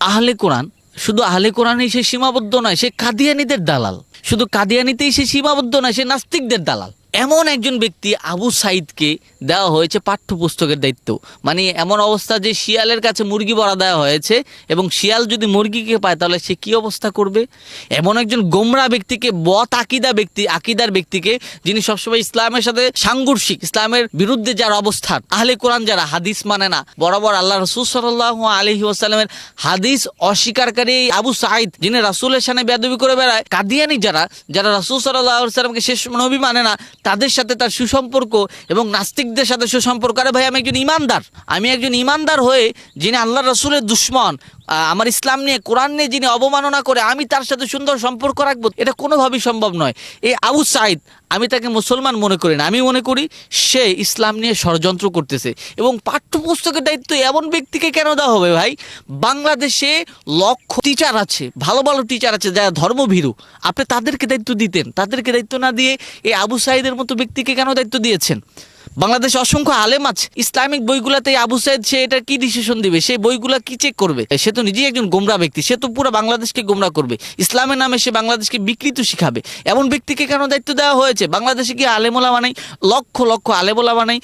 আহলে কোরআন, শুধু আহলে কোরআনই সে সীমাবদ্ধ নয়, সে কাদিয়ানিদের দালাল। শুধু কাদিয়ানিতেই সে সীমাবদ্ধ নয়, সে নাস্তিকদের দালাল। এমন একজন ব্যক্তি আবু সাইদকে দেওয়া হয়েছে পাঠ্যপুস্তকের দায়িত্ব। মানে এমন অবস্থা যে শিয়ালের কাছে মুরগি বড়া দেওয়া হয়েছে এবং শিয়াল যদি মুরগিকে পায় তাহলে সে কি অবস্থা করবে? এমন একজন গোমরা ব্যক্তিকে, বত আকিদা ব্যক্তি, আকিদার ব্যক্তিকে যিনি সবসময় ইসলামের সাথে সাংঘর্ষিক, ইসলামের বিরুদ্ধে যার অবস্থান। আহলে কোরআন যারা, হাদিস মানে না। বরাবর আল্লাহ রসুল সাল্লাহ আলহি ওসালামের হাদিস অস্বীকারী আবু সাইদ যিনি রাসুলের সামনে বেদবি করে বেড়ায়, কাদিয়ানি যারা যারা রাসুল সাল্লাহ সাল্লামকে শেষ নবী মানে না তাদের সাথে তার সুসম্পর্ক এবং নাস্তিকদের সাথে সুসম্পর্ক। আরে ভাই, আমি একজন ইমানদার। আমি একজন ইমানদার হয়ে যিনি আল্লাহ রসুলের দুশ্মন আমার ইসলাম নিয়ে, কোরআন নিয়ে যিনি অবমাননা করে, আমি তার সাথে সুন্দর সম্পর্ক রাখব, এটা কোনোভাবেই সম্ভব নয়। এই আবু সাইদ আমি তাকে মুসলমান মনে করি না। আমি মনে করি সে ইসলাম নিয়ে ষড়যন্ত্র করতেছে। এবং পাঠ্যপুস্তকের দায়িত্ব এমন ব্যক্তিকে কেন দেওয়া হবে ভাই? বাংলাদেশে লক্ষ টিচার আছে, ভালো ভালো টিচার আছে, যারা ধর্মভীরু। আপনি তাদেরকে দায়িত্ব দিতেন। তাদেরকে দায়িত্ব না দিয়ে এই আবু সাইদের মতো ব্যক্তিকে কেন দায়িত্ব দিয়েছেন? বাংলাদেশে অসংখ্য আলেম আছে। ইসলামিক বইগুলাতে আবু সাইদ, সে এটা কি ডিসিশন দিবে? সে বইগুলা কি চেক করবে? সে তো নিজেই একজন গোমরা ব্যক্তি, সে তো পুরো বাংলাদেশকে গোমরা করবে। ইসলামের নামে সে বাংলাদেশকে বিকৃত শিখাবে। এমন ব্যক্তিকে কেন দায়িত্ব দেওয়া হয়েছে? বাংলাদেশে কি আলেমোলা বানাই লক্ষ লক্ষ আলেমোলা বানাই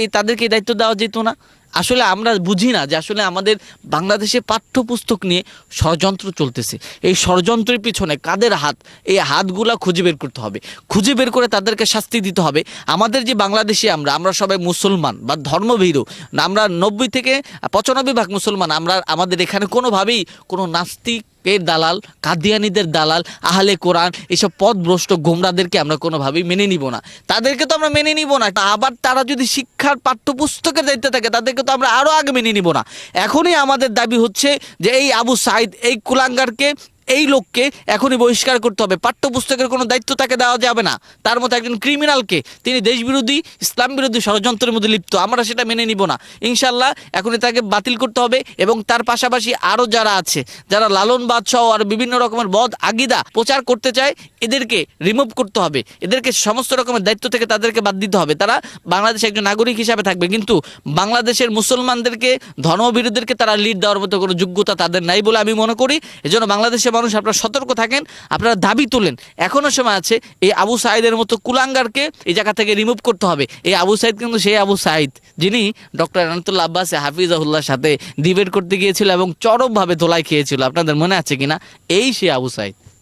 এই তাদেরকে দায়িত্ব দেওয়া যেত না। আসলে আমরা বুঝি না যে আসলে আমাদের বাংলাদেশে পাঠ্যপুস্তক নিয়ে ষড়যন্ত্র চলতেছে। এই ষড়যন্ত্রের পিছনে কাদের হাত? এই হাতগুলা খুঁজে বের করতে হবে। খুঁজে বের করে তাদেরকে শাস্তি দিতে হবে। আমাদের যে বাংলাদেশে আমরা আমরা সবাই মুসলমান বা ধর্মভীরু। আমরা নব্বই থেকে পঁচানব্বই ভাগ মুসলমান। আমরা, আমাদের এখানে কোনোভাবেই কোনো নাস্তিক এর দালাল, কাদিয়ানিদের দালাল, আহলে কোরআন, এসব পথভ্রষ্ট গোমরাদেরকে আমরা কোনোভাবেই মেনে নিব না। তাদেরকে তো আমরা মেনে নিব না। আবার তারা যদি শিক্ষার পাঠ্যপুস্তকের দায়িত্বে থাকে, তাদেরকে তো আমরা আরও আগে মেনে নিব না। এখনই আমাদের দাবি হচ্ছে যে এই আবু সাইদ এই কুলাঙ্গারকে এই লোককে এখনই বহিষ্কার করতে হবে। পাঠ্যপুস্তকের কোনো দায়িত্ব তাকে দেওয়া যাবে না। তার মতো একজন ক্রিমিনালকে তিনি দেশবিরোধী ইসলাম বিরোধী ষড়যন্ত্রের মধ্যে লিপ্ত। আমরা সেটা মেনে নিব না। ইনশাল্লাহ এখনই তাকে বাতিল করতে হবে এবং তার পাশাপাশি আরও যারা আছে, যারা লালন বাদশাহ আর বিভিন্ন রকমের বদ আগিদা প্রচার করতে চায়, এদেরকে রিমুভ করতে হবে। এদেরকে সমস্ত রকমের দায়িত্ব থেকে তাদেরকে বাদ দিতে হবে। তারা বাংলাদেশে একজন নাগরিক হিসাবে থাকবে। কিন্তু বাংলাদেশের মুসলমানদেরকে, ধর্মবিরোধীদেরকে তারা লিড দেওয়ার মতো কোনো যোগ্যতা তাদের নাই বলে আমি মনে করি। এজন্য বাংলাদেশের মানুষ আপনারা সতর্ক থাকেন, আপনারা দাবি তোলেন। এখনও সময় আছে এই আবু সাইদের মতো কুলাঙ্গারকে এই জায়গা থেকে রিমুভ করতে হবে। এই আবু সাইদ কিন্তু সেই আবু সাইদ, যিনি ডক্টর আনতুল্লাহ আব্বাস হাফিজাহুল্লাহর সাথে ডিবেট করতে গিয়েছিল এবং চরমভাবে ধোলাই খেয়েছিল। আপনাদের মনে আছে কিনা? এই সে আবু সাইদ।